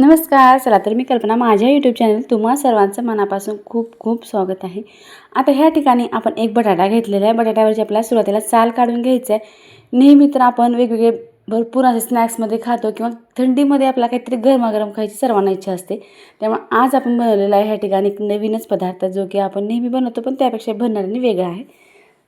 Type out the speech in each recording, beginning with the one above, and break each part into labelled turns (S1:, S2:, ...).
S1: नमस्कार चला तर मी कल्पना माझ्या यूट्यूब चॅनल तुम्हा सर्वांचं मनापासून खूप खूप स्वागत आहे. आता ह्या ठिकाणी आपण एक बटाटा घेतलेला आहे. बटाट्यावरची आपल्याला सुरुवातीला साल काढून घ्यायचं आहे नेहमी तर आपण वेगवेगळे भरपूर असे स्नॅक्समध्ये खातो किंवा थंडीमध्ये आपला काहीतरी गरमागरम खायची सर्वांना इच्छा असते. त्यामुळे आज आपण बनवलेला आहे ह्या ठिकाणी एक नवीनच पदार्थ जो की आपण नेहमी बनवतो पण त्यापेक्षा बनणाऱ्याने वेगळा आहे.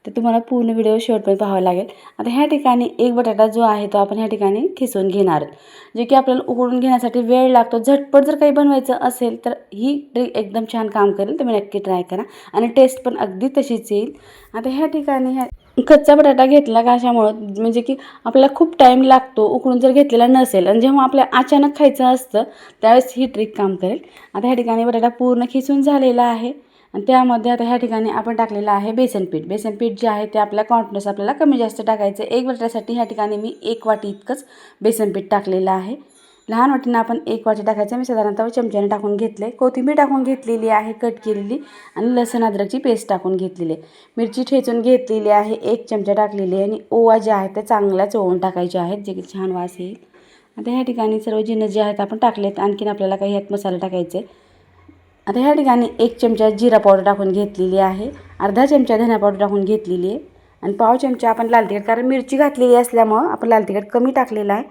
S1: तर तुम्हाला पूर्ण व्हिडिओ शेवटपर्यंत पाहावा लागेल. आता ह्या ठिकाणी एक बटाटा जो आहे तो आपण ह्या ठिकाणी खिसून घेणार आहोत. जे की आपल्याला उकडून घेण्यासाठी वेळ लागतो. झटपट जर काही बनवायचं असेल तर ही ट्रिक एकदम छान काम करेल. तुम्ही नक्की ट्राय करा. आणि टेस्ट पण अगदी तशीच येईल. आता ह्या ठिकाणी ह्या कच्चा बटाटा घेतला का अशामुळं म्हणजे की आपल्याला खूप टाईम लागतो उकडून जर घेतलेला नसेल. आणि जेव्हा आपल्याला अचानक खायचं असतं त्यावेळेस ही ट्रिक काम करेल. आता ह्या ठिकाणी बटाटा पूर्ण खिसून झालेला आहे. आणि त्यामध्ये आता ह्या ठिकाणी आपण टाकलेलं आहे बेसन पीठ. बेसन पीठ जे आहे ते आपल्या क्वांटनस आपल्याला कमी जास्त टाकायचं एक वाट्यासाठी ह्या ठिकाणी मी एक वाटी इतकंच बेसन पीठ टाकलेलं आहे. लहान वाटीनं आपण एक वाटी टाकायचं मी साधारणतः चमच्याने टाकून घेतले कोथिंबीर टाकून घेतलेली आहे कट केलेली आणि लसण अद्रकची पेस्ट टाकून घेतलेली आहे. मिरची ठेचून घेतलेली आहे. एक चमचा टाकलेली आहे आणि ओवा जे आहे ते चांगल्या चोळून टाकायचे आहेत. जे की छान वास येईल. आता ह्या ठिकाणी सर्व जिनस जे आहेत आपण टाकलेत. आणखीन आपल्याला काही ह्यात मसाला टाकायचे आता ह्या ठिकाणी एक चमचा जिरा पावडर टाकून घेतलेली आहे. अर्धा चमचा धना पावडर टाकून घेतलेली आहे. आणि पाव चमचा आपण लाल तिखट कारण मिरची घातलेली असल्यामुळं आपण लाल तिखट कमी टाकलेलं आहे.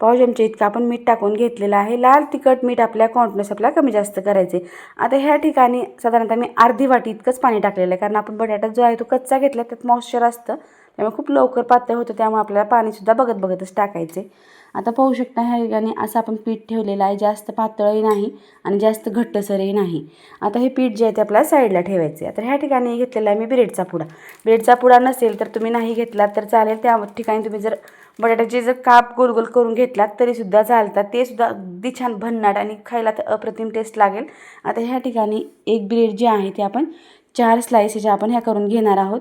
S1: पाव चमचा इतकं आपण मीठ टाकून घेतलेलं आहे. लाल तिखट मीठ आपल्या कॉन्टनेस आपल्याला कमी जास्त करायचे आता ह्या ठिकाणी साधारणतः मी अर्धी वाटी इतकंच पाणी टाकलेलं आहे कारण आपण बटाटा जो आहे तो कच्चा घेतला त्यात मॉइश्चर असतं. त्यामुळे खूप लवकर पातळ होतं त्यामुळे आपल्याला पाणीसुद्धा बघत बघतच टाकायचे आता पाहू शकता ह्या ठिकाणी असं आपण पीठ ठेवलेलं आहे. जास्त पातळही नाही आणि जास्त घट्टसरही नाही. आता हे पीठ जे आहे ते आपल्याला साईडला ठेवायचे आता ह्या ठिकाणी घेतलेला आहे मी ब्रेडचा पुडा. ब्रेडचा पुडा नसेल तर तुम्ही नाही घेतला तर चालेल. त्या ठिकाणी तुम्ही जर बटाट्याचे जर काप गोल गोल करून घेतलात तरीसुद्धा चालतात. ते सुद्धा अगदी छान भन्नाट आणि खायला तर अप्रतिम टेस्ट लागेल. आता ह्या ठिकाणी एक ब्रेड जे आहे ते आपण चार स्लाइसेस आपण ह्या करून घेणार आहोत.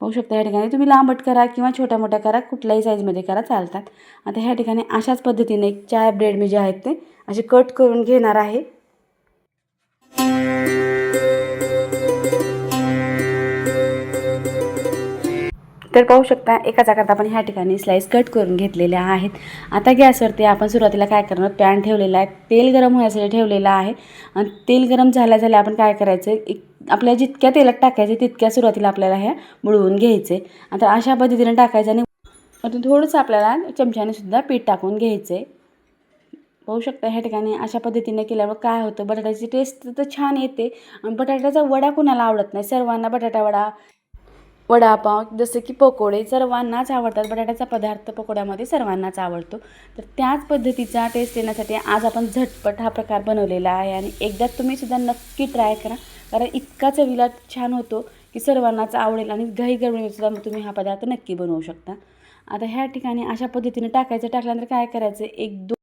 S1: पाहू शकता या ठिकाणी. तुम्ही लांबट करा किंवा छोट्या मोठ्या करा कुठल्याही साईजमध्ये करा चालतात. आता ह्या ठिकाणी अशाच पद्धतीने चार ब्रेड मी जे आहेत ते असे कट करून घेणार आहे. तर पाहू शकता एकाच आकारात आपण ह्या ठिकाणी स्लाईस कट करून घेतलेल्या आहेत. आता गॅसवरती आपण सुरुवातीला काय करणार? पॅन ठेवलेला आहे. तेल गरम होण्यासाठी ठेवलेलं आहे. आणि तेल गरम झाल्या झाल्या आपण काय करायचं? एक आपल्या जितक्या तेलात टाकायचे तितक्या सुरुवातीला आपल्याला ह्या बुडवून घ्यायचे. आता अशा पद्धतीने टाकायचं आणि अजून थोडंसं आपल्याला चमच्याने सुद्धा पीठ टाकून घ्यायचं. आहे पाहू शकता ह्या ठिकाणी अशा पद्धतीने केल्यावर काय होतं? बटाट्याची टेस्ट तर छान येते. आणि बटाट्याचा वडा कुणाला आवडत नाही? सर्वांना बटाटा वडा वडापाव जसं की पकोडे सर्वांनाच आवडतात. बटाट्याचा पदार्थ पकोड्यामध्ये सर्वांनाच आवडतो. तर त्याच पद्धतीचा टेस्ट येण्यासाठी आज आपण झटपट हा प्रकार बनवलेला आहे आणि एकदा तुम्हीसुद्धा नक्की ट्राय करा. कारण इतका चवीला छान होतो की सर्वांनाच आवडेल आणि घाई सुद्धा तुम्ही हा पदार्थ नक्की बनवू शकता. आता ह्या ठिकाणी अशा पद्धतीने टाकायचं. टाकल्यानंतर काय करायचं? एक दोन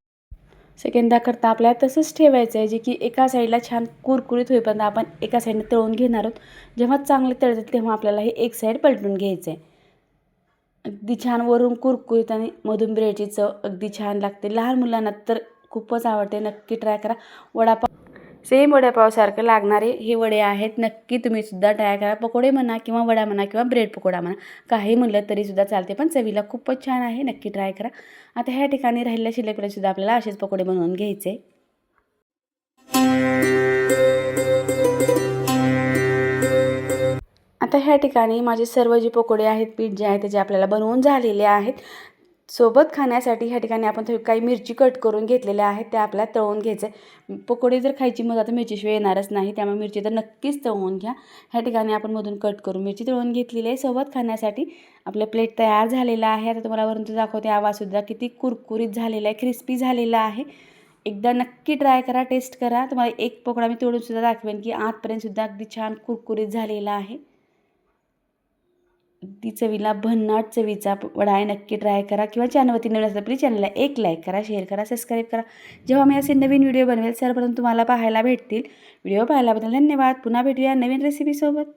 S1: सेकंदाकरता आपल्याला तसंच ठेवायचं आहे जे की एका साईडला छान कुरकुरीत होईपर्यंत आपण एका साईडने तळून घेणार आहोत. जेव्हा चांगले तळतात तेव्हा आपल्याला हे एक साईड पलटून घ्यायचं आहे. अगदी छान वरून कुरकुरीत आणि मधून ब्रेडची चव अगदी छान लागते. लहान मुलांना तर खूपच आवडते. नक्की ट्राय करा. वडापाव सेम वड्यापावसारखं लागणारे हे वडे आहेत. नक्की तुम्ही सुद्धा ट्राय करा. पकोडे म्हणा किंवा वडा म्हणा किंवा ब्रेड पकोडा म्हणा काही म्हणलं तरीसुद्धा चालते. पण चवीला खूपच छान आहे. नक्की ट्राय करा. आता ह्या ठिकाणी राहिलेल्या शिल्लकडेसुद्धा आपल्याला असेच पकोडे बनवून घ्यायचे. आता ह्या ठिकाणी माझे सर्व जे पकोडे आहेत पीठ जे आहे त्याचे आपल्याला बनवून झालेले आहेत सोबत खाण्यासाठी ह्या ठिकाणी आपण थोडी काही मिरची कट करून घेतलेल्या आहेत त्या आपल्याला तळून आहे पकोडे जर खायची मग आता मिरचीशिवाय येणारच नाही त्यामुळे मिरची तर नक्कीच तळून घ्या. ह्या ठिकाणी आपण मधून कट करून मिरची तळून घेतलेली आहे. सोबत खाण्यासाठी आपलं प्लेट तयार झालेला आहे. आता तुम्हाला वरून दाखवते आवाजसुद्धा किती कुरकुरीत झालेला आहे क्रिस्पी झालेला आहे. एकदा नक्की ट्राय करा टेस्ट करा. तुम्हाला एक पकोडा मी तोडूनसुद्धा दाखवेन की आतपर्यंतसुद्धा अगदी छान कुरकुरीत झालेला आहे. ती चवीला भन्नाट चवीचा वडा आहे नक्की ट्राय करा. किंवा चॅनलवरती नवीन असलं प्लीज चॅनलला एक लाईक करा शेअर करा सबस्क्राईब करा. जेव्हा मी असे नवीन व्हिडिओ बनवेल सर्वप्रथम तुम्हाला पाहायला भेटतील. व्हिडिओ पाहायलाबद्दल धन्यवाद. पुन्हा भेटूया नवीन रेसिपीसोबत